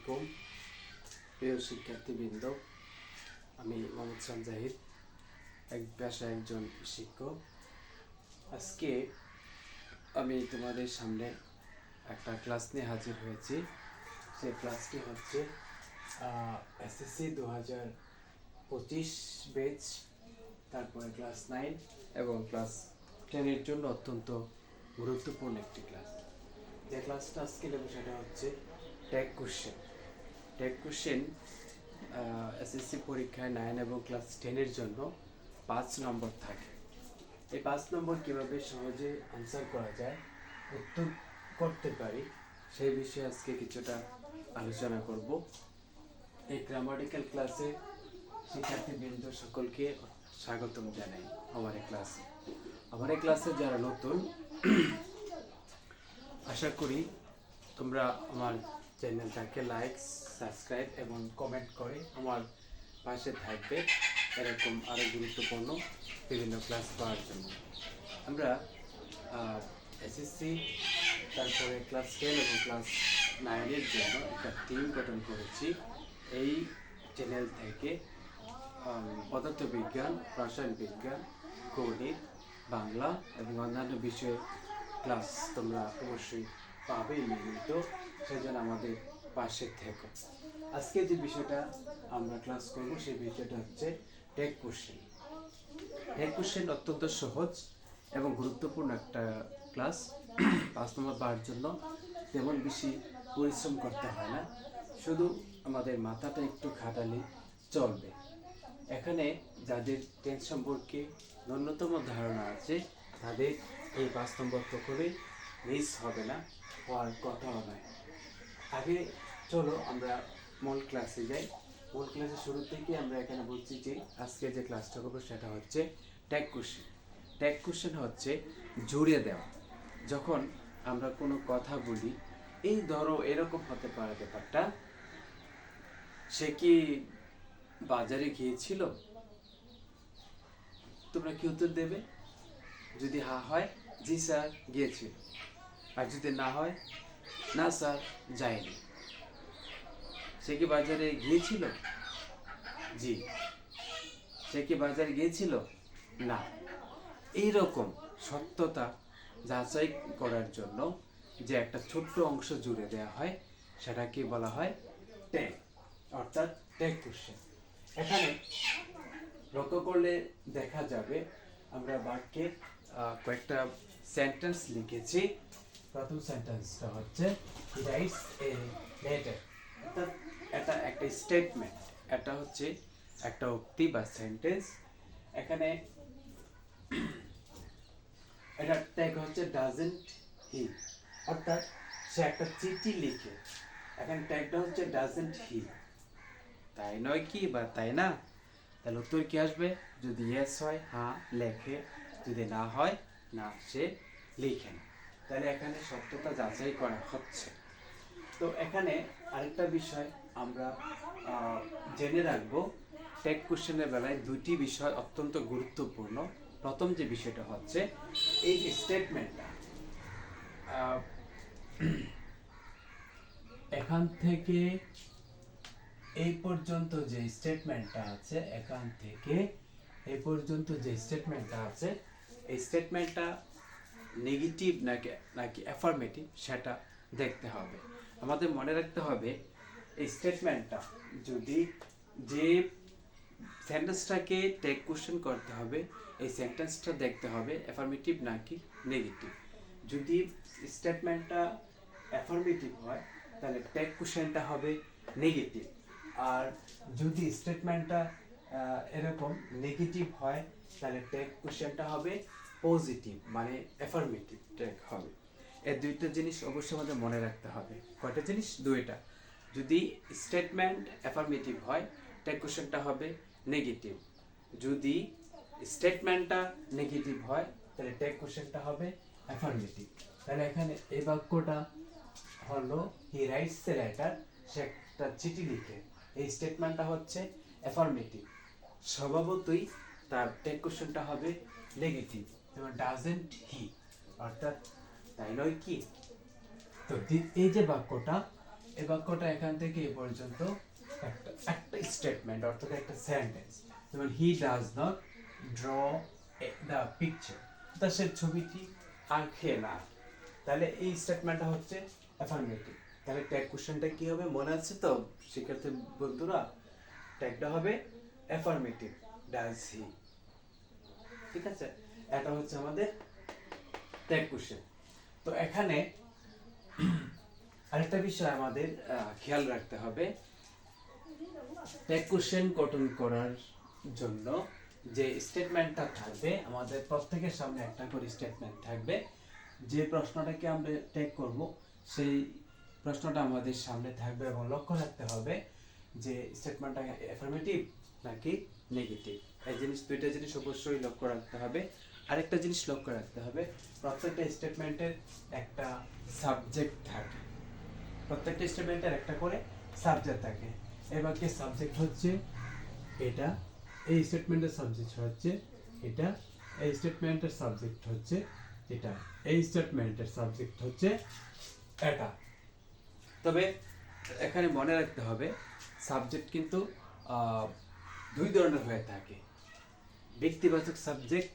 আলাইকুম। প্রিয় শিক্ষার্থীবৃন্দ আমি মোহাম্মদ সাম জাহিদ এক পেশায় একজন শিক্ষক। আজকে আমি তোমাদের সামনে একটা ক্লাস নিয়ে হাজির হয়েছি। সেই ক্লাসটি হচ্ছে এসএসসি দু হাজার পঁচিশ বেচ তারপরে ক্লাস নাইন এবং ক্লাস টেনের জন্য অত্যন্ত গুরুত্বপূর্ণ একটি ক্লাস। যে ক্লাসটা আজকে নেব সেটা হচ্ছে tag question tag question SSC পরীক্ষায় নাইন এবং ক্লাস টেনের জন্য পাঁচ নম্বর থাকে। এই পাঁচ নম্বর কীভাবে সহজে আনসার করা যায়, উত্তর করতে পারি সেই বিষয়ে আজকে কিছুটা আলোচনা করব। এই গ্রামাটিক্যাল ক্লাসে শিক্ষার্থীবৃন্দ সকলকে স্বাগতম জানাই আমার এই ক্লাসে আমার এই ক্লাসে যারা নতুন, আশা করি তোমরা আমার চ্যানেলটাকে লাইক সাবস্ক্রাইব এবং কমেন্ট করে আমার পাশে থাকবে এরকম আরও গুরুত্বপূর্ণ বিভিন্ন ক্লাস পাওয়ার জন্য। আমরা এসএসসি তারপরে ক্লাস টেন এবং ক্লাস নাইনের জন্য একটা টিম গঠন করেছি। এই চ্যানেল থেকে পদার্থবিজ্ঞান, রসায়ন বিজ্ঞান, গণিত, বাংলা এবং অন্যান্য বিষয়ে ক্লাস তোমরা অবশ্যই পাবে নিয়মিত। সেজন্য আমাদের পাশে থেকো। আজকে যে বিষয়টা আমরা ক্লাস করব, সেই বিষয়টা হচ্ছে টেক কোশ্চেন টেক কোশ্চেন অত্যন্ত সহজ এবং গুরুত্বপূর্ণ একটা ক্লাস পাঁচ নম্বর পাওয়ার জন্য তেমন বেশি পরিশ্রম করতে হয় না। শুধু আমাদের মাথাটা একটু খাটালে চলবে। এখানে যাদের টেন সম্পর্কে ন্যূনতম ধারণা আছে, তাদের এই পাঁচ নম্বর প্রকল্পে মিস হবে না, হওয়ার কথাও নয় আগে চলো আমরা মূল ক্লাসে যাই। মূল ক্লাসের শুরু থেকে আমরা এখানে বলছি যে, আজকে যে ক্লাসটা করব সেটা হচ্ছে ট্যাগ কোশ্চেন ট্যাগ কোশ্চেন হচ্ছে জুড়ে দেওয়া। যখন আমরা কোনো কথা বলি, এই ধরো এরকম হতে পারে ব্যাপারটা, সে কি বাজারে গিয়েছিল? তোমরা কি উত্তর দেবে? যদি হা হয়, জি স্যার, গিয়েছিল। আর যদি না হয় না স্যার, যায়নি। সে কি বাজারে গিয়েছিল? জি। সে কি বাজারে গিয়েছিল? না। এইরকম সত্যতা যাচাই করার জন্য যে একটা ছোট্ট অংশ জুড়ে দেওয়া হয়, সেটাকে বলা হয় ট্যাগ, অর্থাৎ ট্যাগ কোশ্চেন এখানে লক্ষ্য করলে দেখা যাবে, আমরা বাক্যে কয়েকটা সেন্টেন্স লিখেছি। প্রথম সেন্টেন্সটা হচ্ছে হি রাইটস এ লেটার অর্থাৎ এটা একটা স্টেটমেন্ট এটা হচ্ছে একটা উক্তি বা সেন্টেন্স এখানে এটা ট্যাগ হচ্ছে ডাজেন্ট হি অর্থাৎ সে একটা চিঠি লিখে। এখানে ট্যাগটা হচ্ছে ডাজেন্ট হি তাই নয় কি বা তাই না? তাহলে উত্তর কি আসবে? যদি ইয়েস হয় হ্যাঁ লেখে। যদি না হয়, না সে লিখেন তাহলে এখানে সত্যতা যাচাই করা হচ্ছে। তো এখানে আরেকটা বিষয় আমরা জেনে রাখব। টেক কোশ্চেনের বেলায় দুইটি বিষয় অত্যন্ত গুরুত্বপূর্ণ। প্রথম যে বিষয়টা হচ্ছে, এই স্টেটমেন্টটা এখান থেকে এই পর্যন্ত যে স্টেটমেন্টটা আছে, এখান থেকে এই পর্যন্ত যে স্টেটমেন্টটা আছে, এই স্টেটমেন্টটা নেগেটিভ নাকি নাকি অ্যাফার্মেটিভ সেটা দেখতে হবে। আমাদের মনে রাখতে হবে, এই স্টেটমেন্টটা যদি যে সেন্টেন্সটাকে টেক কোশ্চেন করতে হবে, এই সেন্টেন্সটা দেখতে হবে অ্যাফার্মেটিভ নাকি নেগেটিভ যদি স্টেটমেন্টটা অ্যাফার্মেটিভ হয়, তাহলে টেক কোশ্চেনটা হবে নেগেটিভ আর যদি স্টেটমেন্টটা এরকম নেগেটিভ হয়, তাহলে টেক কোশ্চেনটা হবে পজিটিভ মানে অ্যাফার্মেটিভ টেক হবে। এই দুইটা জিনিস অবশ্যই আমাদের মনে রাখতে হবে। কয়টা জিনিস? দুইটা। যদি স্টেটমেন্ট অ্যাফার্মেটিভ হয় টেক কোশ্চেনটা হবে নেগেটিভ যদি স্টেটমেন্টটা নেগেটিভ হয়, তাহলে টেক কোশ্চেনটা হবে অ্যাফার্মেটিভ তাহলে এখানে এই বাক্যটা হলো হি রাইটস এ লেটার সে একটা চিঠি লিখে। এই স্টেটমেন্টটা হচ্ছে অ্যাফার্মেটিভ স্বভাবতই তার টেক কোশ্চেনটা হবে নেগেটিভ যেমন ডাজেন্ট হি অর্থাৎ তাই নয় কি? তো এই যে বাক্যটা, এই বাক্যটা এখান থেকে এ পর্যন্ত একটা একটা স্টেটমেন্ট অর্থাৎ একটা সেন্টেন্স যেমন he does not draw the picture তা সে ছবিটি আঁকে না। তাহলে এই স্টেটমেন্টটা হচ্ছে অ্যাফার্মেটিভ তাহলে ট্যাগ কোশ্চেনটা কি হবে? মনে আছে তো? শিক্ষার্থী বন্ধুরা ট্যাগটা হবে অ্যাফার্মেটিভ ডাজ হি ঠিক আছে? এটা হচ্ছে আমাদের ট্যাগ কোশ্চেন তো এখানে আরেকটা বিষয় আমাদের খেয়াল রাখতে হবে। ট্যাগ কোশ্চেন গঠন করার জন্য যে স্টেটমেন্টটা থাকবে, আমাদের প্রত্যেকের সামনে একটা করে স্টেটমেন্ট থাকবে। যে প্রশ্নটাকে আমরা ট্যাগ করব, সেই প্রশ্নটা আমাদের সামনে থাকবে এবং লক্ষ্য রাখতে হবে যে স্টেটমেন্টটা অ্যাফার্মেটিভ নাকি নেগেটিভ এই জিনিস দুইটা জিনিস অবশ্যই লক্ষ্য রাখতে হবে। আরেকটা জিনিস লক্ষ্য রাখতে হবে, প্রত্যেকটা স্টেটমেন্টের একটা সাবজেক্ট থাকে। প্রত্যেকটা স্টেটমেন্টের একটা করে সাবজেক্ট থাকে। এবার কি সাবজেক্ট হচ্ছে? এটা। এই স্টেটমেন্টের সাবজেক্ট হচ্ছে এটা। এই স্টেটমেন্টের সাবজেক্ট হচ্ছে এটা। এই স্টেটমেন্টের সাবজেক্ট হচ্ছে এটা। তবে এখানে মনে রাখতে হবে সাবজেক্ট কিন্তু দুই ধরনের হয়ে থাকে। ব্যক্তিবাচক সাবজেক্ট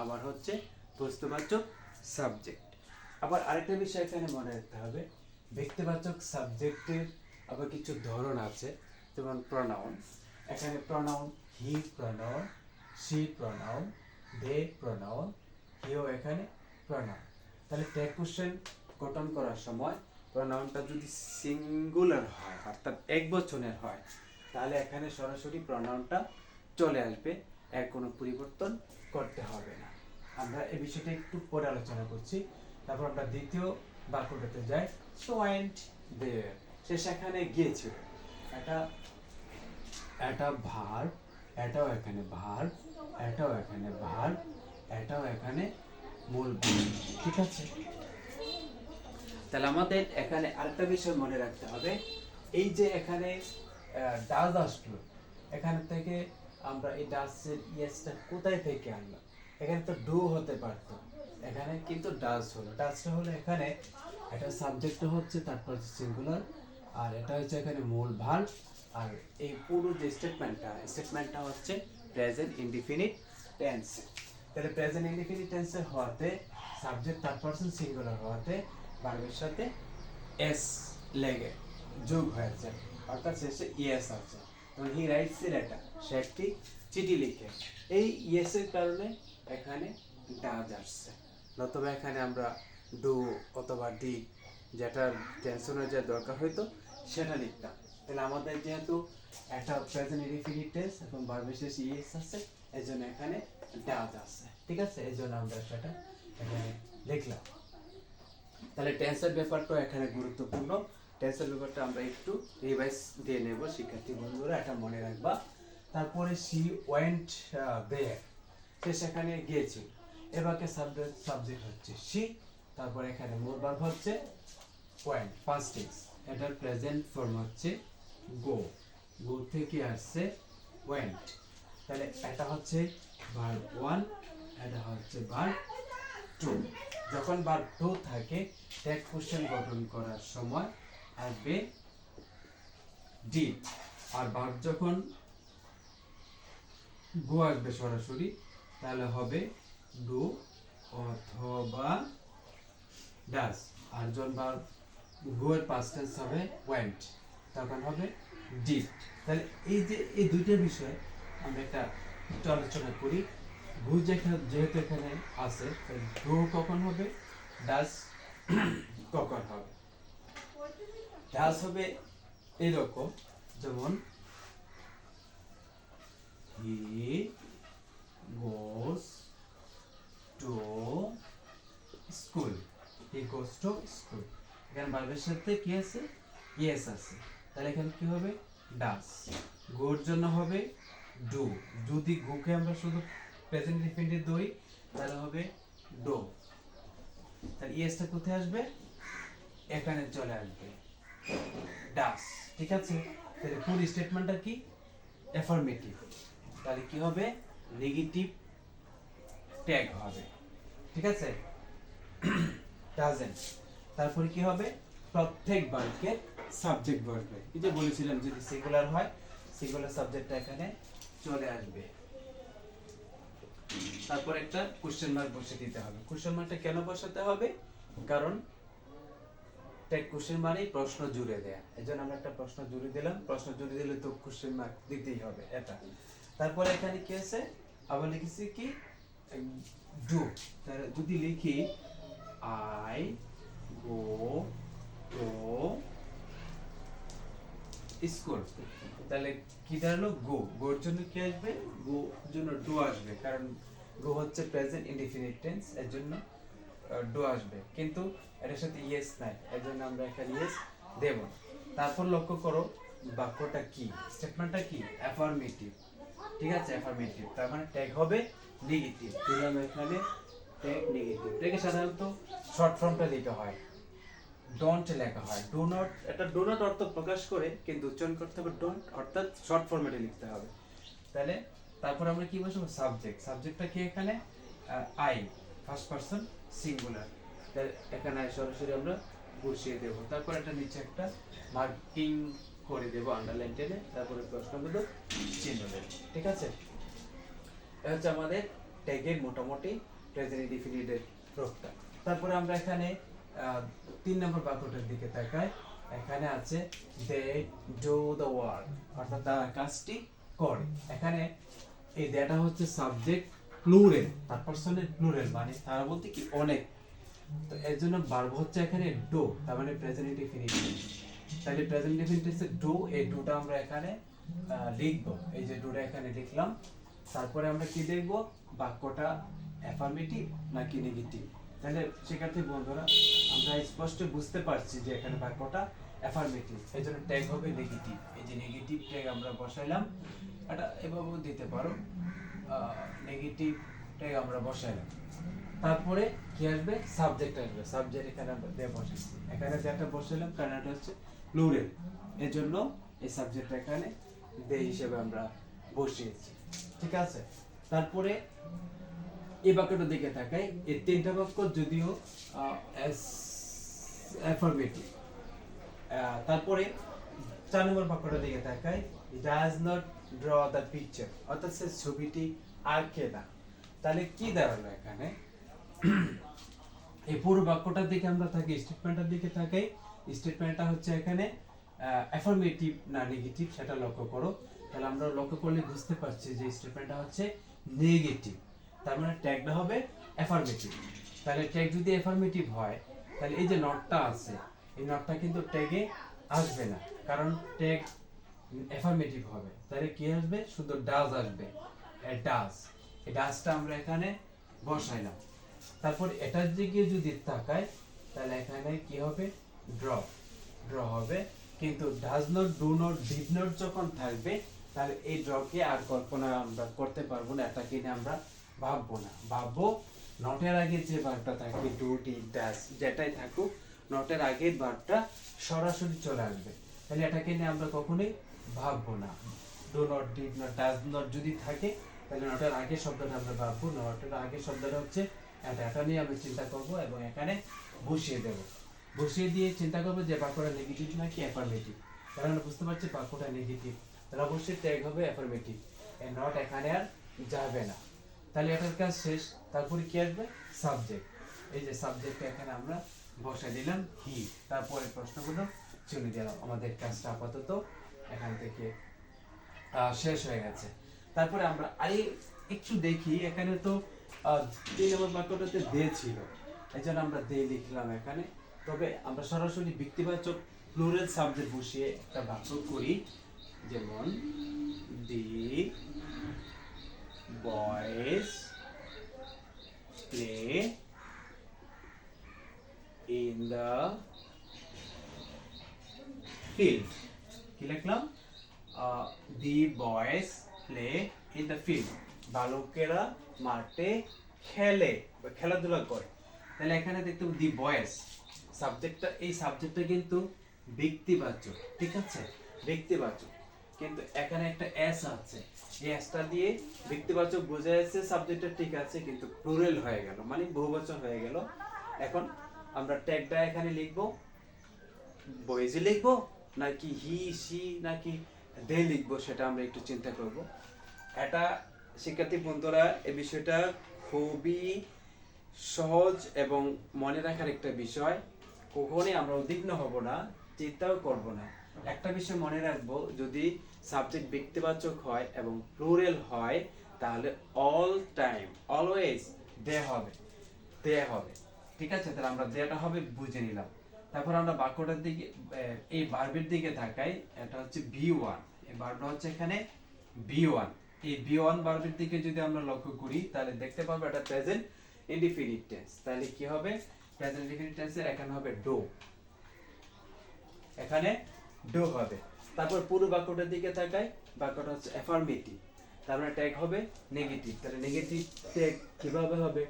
আবার হচ্ছে বস্তুবাচক সাবজেক্ট আবার আরেকটা বিষয় এখানে মনে রাখতে হবে, ব্যক্তিবাচক সাবজেক্টের আবার কিছু ধরন আছে, যেমন প্রনাউন এখানে pronoun he pronoun she pronoun they pronoun হিও এখানে প্রনাউন তাহলে ট্যাগ কোশ্চেন গঠন করার সময় প্রনাউনটা যদি সিঙ্গুলার হয়, অর্থাৎ এক বচনের হয়, তাহলে এখানে সরাসরি প্রনাউনটা চলে আসবে। এর কোনো পরিবর্তন করতে হবে না। আমরা এই বিষয়টা একটু পরে আলোচনা করছি। তারপর আমরা দ্বিতীয় বাক্যটাতে যাই। সো ওয়েন্ট দেয়ার সে সেখানে গিয়েছিল এটা এটা ভার, এটাও এখানে ভার, এটাও এখানে ভার, এটাও এখানে মূল। ঠিক আছে? তাহলে আমাদের এখানে আরেকটা বিষয় মনে রাখতে হবে। এই যে এখানে ডাজ আসলো, এখান থেকে আমরা এই ডাসের ইয়েসটা কোথায় থেকে আনলাম? এখানে তো ডু হতে পারতো। এখানে কিন্তু ডাস হলো। ডাসটা হলো এখানে এটা সাবজেক্ট হচ্ছে তারপর সিঙ্গুলার আর এটা হচ্ছে এখানে মূল ভার। আর এই পুরো যে স্টেটমেন্টটা স্টেটমেন্টটা হচ্ছে প্রেজেন্ট ইনডিফিনিট টেন্স তাহলে প্রেজেন্ট ইনডিফিনিট টেন্সে হওয়াতে সাবজেক্ট থার্ড পারসন সিঙ্গুলার হওয়াতে ভার্বের সাথে এস লেগে যোগ হয়ে হয়েছে। অর্থাৎ শেষে ইয়েস আছে। তখন হি রাইটস এ লেটার সে একটি চিঠি লিখে। এই ইয়েসের কারণে এখানে ডাজ আসছে। নতুবা এখানে আমরা ডু অথবা ডি যেটা টেনশনের যে দরকার হইতো সেটা লিখতাম। তাহলে আমাদের যেহেতু একটা প্রেজেন্ট ইনডিফিনিট টেন্স এবং ভার্বের ইয়েস আছে এই জন্য এখানে ডাজ আছে ঠিক আছে? এই জন্য আমরা সেটা এখানে লিখলাম। তাহলে টেন্সের ব্যাপারটা এখানে গুরুত্বপূর্ণ। টেন্সের ব্যাপারটা আমরা একটু রিভাইজ দিয়ে নেব। শিক্ষার্থী বন্ধুরা, এটা মনে রাখবা। তারপরে সি ওয়েন্ট দেয়ার সে সেখানে গিয়েছিল এবারকে সাবজেক্ট সাবজেক্ট হচ্ছে সি তারপরে এখানে মূল ভার্ব হচ্ছে ওয়েন্ট ফার্স্ট টেন্স এটার প্রেজেন্ট ফর্ম হচ্ছে গো গো থেকে আসছে ওয়েন্ট তাহলে এটা হচ্ছে ভার্ব ওয়ান এটা হচ্ছে ভার্ব টু যখন বার টু থাকে ট্যাগ কোশ্চেন গঠন করার সময় আসবে ডি আর বার যখন গো আসবে সরাসরি তাহলে হবে ডু অথবা ডাস। আর যখন বার গো এর পাস্ট টেন্স হবে ওয়েন্ট তখন হবে ডি তাহলে এই যে এই দুইটা বিষয় আমরা একটা একটু আলোচনা করি। গু যেখানে যেহেতু এখানে আছে ডু কখন হবে? ডাস কখন হবে। ডাস হবে এরকম যেমন he goes to school he goes to school এখানে ভার্বের সাথে কি আছে? ইয়েস আছে। তাহলে এখানে কি হবে? ডাস গোর জন্য হবে ডু যদি গুকে আমরা শুধু প্রেজেন্ট ডিফেন্ডে দই, তাহলে হবে ডো তাহলে ইয়েসটা কোথায় আসবে? এখানে চলে আসবে। ডাস ঠিক আছে? তাহলে ফুল স্টেটমেন্টটা কি? অ্যাফার্মেটিভ তাহলে কি হবে? নেগেটিভ ট্যাগ হবে। ঠিক আছে? ডাজেন্ট তারপরে কি হবে? প্রত্যেক বাক্যের সাবজেক্ট বসবে এই যে বলেছিলাম যদি সিঙ্গুলার হয় সিঙ্গুলার সাবজেক্টটা এখানে চলে আসবে। তারপর একটা কোশ্চেন মার্ক বসে দিতে হবে। কোশ্চেন মার্কটা কেন বসাতে হবে? কারণ ট্যাগ কোশ্চেন মানেই প্রশ্ন জুড়ে দেয়া। এই জন্য আমরা একটা প্রশ্ন জুড়ে দিলাম। প্রশ্ন জুড়ে দিলে তো কোশ্চেন মার্ক দিতেই হবে। এটা। তারপরে এখানে কি আছে? আবার লিখেছি কি? ডু। যদি লিখি, আই গো টু স্কুল। তাহলে কি দাঁড়াল? গো। গোর জন্য কি আসবে? গো জন্য ডু আসবে। কারণ গো হচ্ছে প্রেজেন্ট ইনডিফিনিট টেন্স, এর জন্য ডু আসবে। কিন্তু এটার সাথে ইয়েস নাই, এর জন্য আমরা এখানে ইয়েস দেব। তারপর লক্ষ্য করো, বাক্যটা কি? স্টেটমেন্টটা কি? অ্যাফার্মেটিভ। ঠিক আছে অ্যাফার্মেটিভ তার মানে ট্যাগ হবে নেগেটিভ দিলাম এখানে ট্যাগ নেগেটিভ ট্যাগে সাধারণত শর্ট ফর্মটা দিতে হয়। ডোন্ট লেখা হয়। ডো নট এটা ডো নট অর্থ প্রকাশ করে কিন্তু উচ্চারণ করতে হবে ডোন্ট অর্থাৎ শর্ট ফরম্যাটে লিখতে হবে। তাহলে তারপর আমরা কি বসবো? সাবজেক্ট সাবজেক্টটা কি এখানে? আই ফার্স্ট পারসন সিঙ্গুলার তাহলে এখানে সরাসরি আমরা বসিয়ে দেব। তারপর এটা নিচে একটা মার্কিং করে দেব আন্ডারলাইন টেনে, তারপরে প্রশ্নগুলো চিহ্ন দেব, ঠিক আছে? এটা হচ্ছে আমাদের ট্যাগের মোটামুটি প্রেজেন্ট ডিফিনিটের রূপটা। তারপরে আমরা এখানে তিন নম্বর বাক্যটার দিকে তাকাই। এখানে আছে দে ডু দ্য ওয়ার্ক অর্থাৎ তারা কাজটি করে। এখানে এই দেটা হচ্ছে সাবজেক্ট প্লুরেল তার পার্সনের প্লুরেল মানে তারা বলতে কি অনেক। তো এর জন্য ভার্ব হচ্ছে এখানে ডো তার মানে প্রেজেন্ট ইনডিফিনিট তাহলে প্রেজেন্ট ইনডিফিনিটে ডু এই ডোটা আমরা এখানে লিখব। এই যে ডোটা এখানে লিখলাম। তারপরে আমরা কি দেখব? বাক্যটা অ্যাফার্মেটিভ নাকি নেগেটিভ তাহলে শিক্ষার্থী বন্ধুরা, আমরা স্পষ্ট বুঝতে পারছি যে এখানে বাক্যটা অ্যাফার্মেটিভ এই জন্য ট্যাগ হবে নেগেটিভ এই যে নেগেটিভ ট্যাগ আমরা বসাইলাম। এটা এভাবেও দিতে পারো। নেগেটিভ ট্যাগ আমরা বসাইলাম। তারপরে কি আসবে? সাবজেক্ট আসবে। সাবজেক্ট এখানে আমরা দিয়ে বসাইছি। এখানে যেটা বসাইলাম কারণ এটা হচ্ছে প্লুরাল এর জন্য এই সাবজেক্ট এখানে দে হিসেবে আমরা বসিয়েছি। ঠিক আছে? তারপরে এই বাক্যটা দিকে তাকাই। এই তিনটা বাক্য যদিও অ্যাফার্মেটিভ তারপরে চার নম্বর বাক্যটা দিকে তাকাই। Does not draw the picture অর্থাৎ সে ছবিটি আঁকে না। তাহলে কি দাঁড়াল এখানে? এই পুরো বাক্যটার দিকে আমরা থাকি স্টেটমেন্টের দিকে তাকাই। স্টেটমেন্টটা হচ্ছে এখানে অ্যাফার্মেটিভ না নেগেটিভ সেটা লক্ষ্য করো। তাহলে আমরা লক্ষ্য করলে বুঝতে পারছি যে স্টেটমেন্টটা হচ্ছে নেগেটিভ তার মানে ট্যাগটা হবে অ্যাফার্মেটিভ তাহলে ট্যাগ যদি অ্যাফার্মেটিভ হয়, তাহলে এই যে নটটা আছে, এই নটটা কিন্তু ট্যাগে আসবে না। কারণ ট্যাগ অ্যাফার্মেটিভ হবে। তাহলে কি আসবে? শুধু ডাজ আসবে। ডাজ এই ডাজটা আমরা এখানে বসাইলাম। তারপর এটার দিকে যদি তাকাই, তাহলে এখানে কি হবে? ড্র ড্র হবে। কিন্তু does not do not did not যখন থাকবে, তাহলে এই ড্রকে আর কল্পনা আমরা করতে পারব না, এটাকে নিয়ে আমরা ভাববো না। ভাববো নটের আগে যে ভার্বটা থাকে ডু ডিড ডাজ যেটাই থাকুক নটের আগের ভার্বটা সরাসরি চলে আসবে। তাহলে এটাকে নিয়ে আমরা কখনোই ভাববো না। Do not did not does not যদি থাকে, তাহলে নটের আগের শব্দটা আমরা ভাববো। নটের আগের শব্দটা হচ্ছে, এটা এটা নিয়ে আমরা চিন্তা করব এবং এখানে বসিয়ে দেব। বসিয়ে দিয়ে চিন্তা করবে যে বাক্যটা নেগেটিভ নাকি অ্যাফার্মেটিভ কারণ আমরা বুঝতে পারছি বাক্যটা নেগেটিভ তাহলে অবশ্যই ট্যাগ হবে অ্যাফার্মেটিভ নট এখানে আর যাবে না। তাহলে এটার কাজ শেষ। তারপরে কি আসবে? সাবজেক্ট এই যে সাবজেক্ট এখানে আমরা বসাই দিলাম হি তারপরে প্রশ্নগুলো চলে দিলাম আমাদের কাজটা আপাতত এখান থেকে শেষ হয়ে গেছে। তারপরে আমরা আরে একটু দেখি। এখানে তো তিন নম্বর বাক্যটাতে দে ছিল। এই জন্য আমরা দে লিখলাম এখানে। তবে আমরা সরাসরি ব্যক্তিবাচক প্লুরাল সাবজেক্ট বসিয়ে একটা বাক্য করি। যেমন, the, boys, play, in the field. কি লিখলাম? The, boys, play, in the field. বালকেরা মাঠে খেলে বা খেলাধুলা করে। তাহলে এখানে দেখতে দি বয়েস সাবজেক্টটা এই সাবজেক্টটা কিন্তু ব্যক্তিবাচক, ঠিক আছে? ব্যক্তিবাচক। কিন্তু এখানে একটা এস আছে। এই এসটা দিয়ে ব্যক্তিবাচক বোঝা যাচ্ছে সাবজেক্টটা ঠিক আছে, কিন্তু প্লুরাল হয়ে গেল মানে বহুবচন হয়ে গেল। এখন আমরা ট্যাগটা এখানে লিখব। বয়েজে লিখব, নাকি হি সি নাকি দে লিখব, সেটা আমরা একটু চিন্তা করব। এটা শিক্ষার্থী বন্ধুরা, এই বিষয়টা খুবই সহজ এবং মনে রাখার একটা বিষয়, কখনই আমরা উদ্বিগ্ন হব না, চিন্তাও করব না। একটা বিষয় মনে রাখব, যদি সাবজেক্ট ব্যক্তিবাচক হয় এবং প্লুরাল হয়, তাহলে অল টাইম অলওয়েজ দে হবে দে হবে। ঠিক আছে? তাহলে আমরা দেটা হবে বুঝে নিলাম। তারপর আমরা বাক্যটার দিকে এই বার্বের দিকে তাকাই, এটা হচ্ছে বি ওয়ান এই ভার্বটা হচ্ছে এখানে বি ওয়ান এই বি ওয়ান বার্বের দিকে যদি আমরা লক্ষ্য করি, তাহলে দেখতে পাবো এটা প্রেজেন্ট ইনডিফিনিট টেন্স তাহলে কি হবে? প্রেজেন্ট ইনডিফিনিট টেন্সের এখানে হবে ডো এখানে ডো হবে। তারপর পুরো বাক্যটার দিকে তাকাই। বাক্যটা হচ্ছে অ্যাফার্মেটিভ তার মানে ট্যাগ হবে নেগেটিভ তাহলে নেগেটিভ ট্যাগ কীভাবে হবে?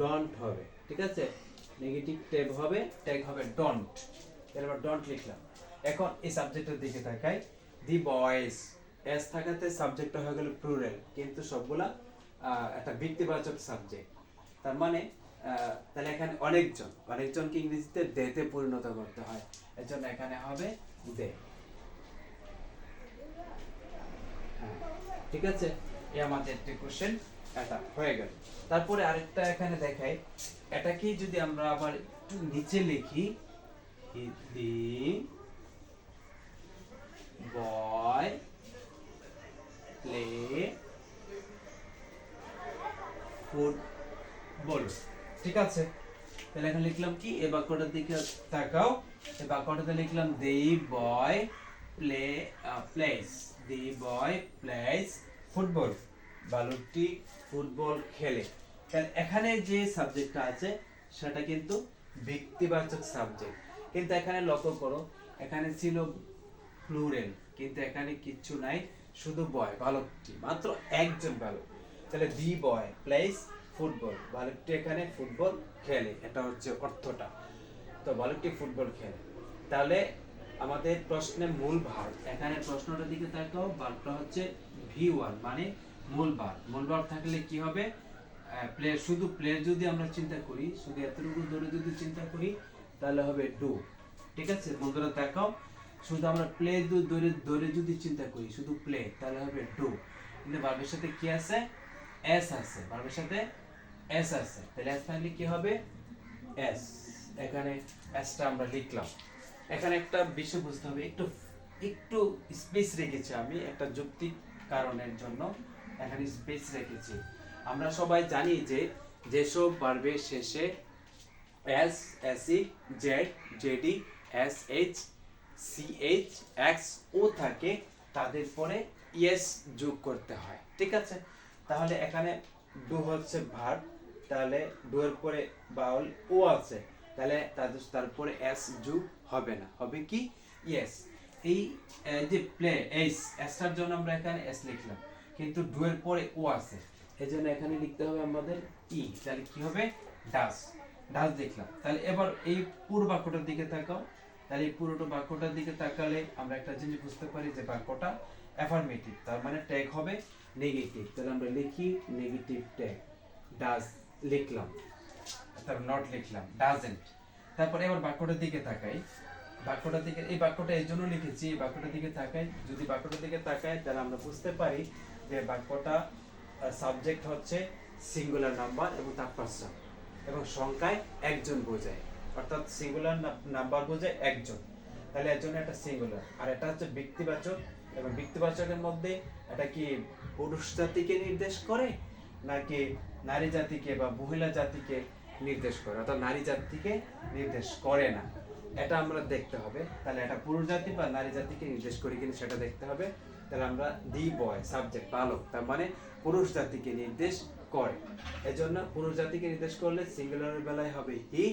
ডন্ট হবে। ঠিক আছে? নেগেটিভ ট্যাগ হবে ট্যাগ হবে ডন্ট এবার ডন্ট লিখলাম। এখন এই সাবজেক্টের দিকে তাকাই। দি বয়েজ এস থাকাতে সাবজেক্টটা হয়ে গেল প্লুরাল কিন্তু সবগুলা একটা ব্যক্তিবাচক সাবজেক্ট তার মানে তাহলে এখানে অনেকজন অনেকজনকে ইংরেজিতে দেতে পরিণত করতে হয়। এর জন্য এখানে হবে দে। হ্যাঁ, ঠিক আছে? এই আমাদের একটি কোশ্চেন এটা হয়ে গেল। তারপরে আরেকটা এখানে দেখাই। এটাকেই যদি আমরা আবার একটু নিচে লিখি? দি বয় প্লে ফুটবল ঠিক আছে? তাহলে এখন লিখলাম কি? এই বাক্যটার দিকে তাকাও। এই বাক্যটাতে লিখলাম the boy play plays the boy plays football বালকটি ফুটবল খেলে। তাহলে এখানে যে সাবজেক্টটা আছে, সেটা কিন্তু ব্যক্তিবাচক সাবজেক্ট। কিন্তু এখানে লক্ষ্য করো, এখানে ছিল প্লুরেল কিন্তু এখানে কিচ্ছু নাই, শুধু বয় বালকটি মাত্র একজন বালক। তাহলে দি বয় প্লেস ফুটবল, বালকটি এখানে ফুটবল খেলে, এটা হচ্ছে অর্থটা। তো বালকটি ফুটবল খেলে। তাহলে আমাদের প্রশ্নের মূল ভাব এখানে প্রশ্নটার দিকে তাকাও ভাবটা হচ্ছে ভি ওয়ান মানে মূল ভাব মূল ভাব থাকলে কি হবে? প্লে শুধু প্লে যদি আমরা চিন্তা করি, শুধু এতটুকু ধরে যদি চিন্তা করি, তাহলে হবে ডু ঠিক আছে? বন্ধুরা দেখাও শুধু আমরা প্লে ধরে ধরে যদি চিন্তা করি, শুধু প্লে তাহলে হবে ডু কিন্তু ভার্বের সাথে কি আছে? এস আছে। ভার্বের সাথে এস আছে। তাহলে এস থাকলে কি হবে? এস এখানে এসটা আমরা লিখলাম। এখানে একটা বিষয় বুঝতে হবে। একটু একটু স্পেস রেখেছি আমি একটা যৌক্তিক কারণের জন্য। এখানে স্পেস রেখেছি। আমরা সবাই জানি যে যেসব ভার্বের শেষে S AC Z JD S H C H X O থাকে, তাদের পরে ইয়েস যোগ করতে হয়। ঠিক আছে? তাহলে এখানে ডু হচ্ছে ভার্ব তাহলে ডু এর পরে বাউল ও আছে। তাহলে তাদের তারপরে এস যোগ হবে না। হবে কি? ইয়েস এই যে প্লে এইস এসটার জন্য আমরা এখানে এস লিখলাম। কিন্তু ডু এর পরে ও আছে। এই জন্য এখানে লিখতে হবে আমাদের ই তাহলে কি হবে? ডাস ডাস দেখলাম। তাহলে এবার এই পুরো বাক্যটার দিকে তাকাও। তাহলে এই পুরোটা বাক্যটার দিকে তাকালে আমরা একটা জিনিস বুঝতে পারি যে বাক্যটা অ্যাফার্মেটিভ তার মানে ট্যাগ হবে নেগেটিভ তাহলে আমরা লিখি নেগেটিভ ট্যাগ ডাজ লিখলাম। তারপর নট লিখলাম ডাজেন্ট তারপরে এবার বাক্যটার দিকে তাকাই। বাক্যটার দিকে, এই বাক্যটা এই জন্য লিখেছি, এই বাক্যটার দিকে তাকাই। যদি বাক্যটার দিকে তাকাই, তাহলে আমরা বুঝতে পারি যে বাক্যটা সাবজেক্ট হচ্ছে সিঙ্গুলার নাম্বার এবং তার পার্সন এবং সংখ্যায় একজন বোঝায়। অর্থাৎ সিঙ্গুলার নাম্বার বোঝায় একজন। তাহলে এর জন্য একটা সিঙ্গুলার আর এটা হচ্ছে ব্যক্তিবাচক। এবং ব্যক্তিবাচকের মধ্যে এটা কি পুরুষ জাতিকে নির্দেশ করে, নাকি নারী জাতিকে বা মহিলা জাতিকে নির্দেশ করে, অর্থাৎ নারী জাতিকে নির্দেশ করে না। এটা আমরা দেখতে হবে। তাহলে এটা পুরুষ জাতি বা নারী জাতিকে নির্দেশ করে কিনা সেটা দেখতে হবে। তাহলে আমরা দি বয়, সাবজেক্ট বালক তার মানে পুরুষ জাতিকে নির্দেশ করে। এজন্য পুরুষ জাতিকে নির্দেশ করলে সিঙ্গুলারের বেলায় হবে হি,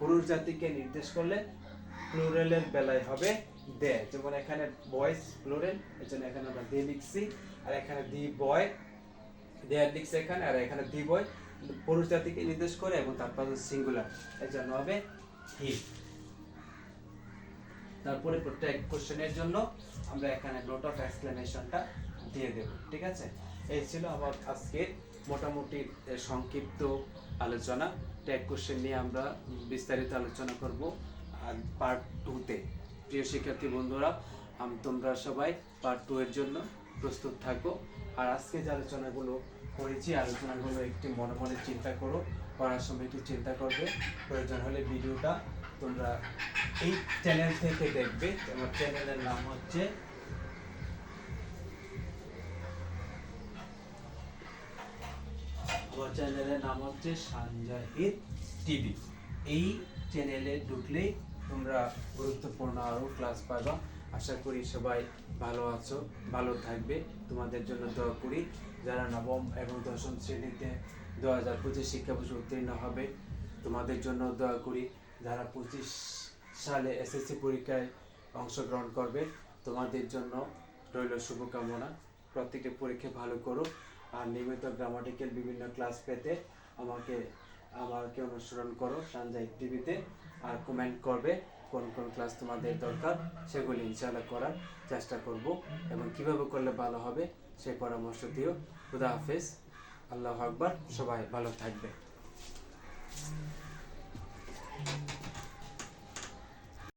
পুরুষ জাতিকে নির্দেশ করলে প্লুরালের বেলায় হবে দে। যেমন এখানে বয়েস প্লুরাল এর জন্য এখানে আমরা দে লিখছি। আর এখানে দি বয় দেয়ার লিখছে এখানে, আর এখানে দি বয় পুরুষ জাতিকে নির্দেশ করে এবং তারপর সিঙ্গুলার এর জন্য হবে হি তারপরে প্রত্যেক কোশ্চেনের জন্য আমরা এখানে নোট অফ এক্সক্লেমেশনটা দিয়ে দেব, ঠিক আছে? এই ছিল আমার আজকের মোটামুটি সংক্ষিপ্ত আলোচনা। ট্যাগ কোশ্চেন নিয়ে আমরা বিস্তারিত আলোচনা করব আর পার্ট টুতে প্রিয় শিক্ষার্থী বন্ধুরা তোমরা সবাই পার্ট টু এর জন্য প্রস্তুত থাকো। আর আজকে যে আলোচনাগুলো করেছি, আলোচনাগুলো একটু মনে মনে চিন্তা করো পড়ার সময় একটু চিন্তা করবে। প্রয়োজন হলে ভিডিওটা তোমরা এই চ্যানেল থেকে দেখবে। আমার চ্যানেলের নাম হচ্ছে আমার চ্যানেলের নাম হচ্ছে সানজাহিদ টিভি। এই চ্যানেলে ঢুকলেই তোমরা গুরুত্বপূর্ণ আরও ক্লাস পাবা। আশা করি সবাই ভালো আছো, ভালো থাকবে। তোমাদের জন্য দোয়া করি, যারা নবম এবং দশম শ্রেণীতে দু হাজার পঁচিশ শিক্ষাবর্ষে উত্তীর্ণ হবে, তোমাদের জন্য দোয়া করি, যারা পঁচিশ সালে এসএসসি পরীক্ষায় অংশগ্রহণ করবে, তোমাদের জন্য রইল শুভকামনা। প্রত্যেকটি পরীক্ষা ভালো করো আর নিয়মিত গ্রামাটিক্যাল বিভিন্ন ক্লাস পেতে আমাকে আমাকে অনুসরণ করো সানজাই টিভিতে আর কমেন্ট করবে। কোন কোন ক্লাস তোমাদের দরকার, সেগুলি ইনশাল্লাহ করার চেষ্টা করব এবং কীভাবে করলে ভালো হবে সেই পরামর্শ দিও। খুদা হাফেজ। আল্লাহ আকবার। সবাই ভালো থাকবে।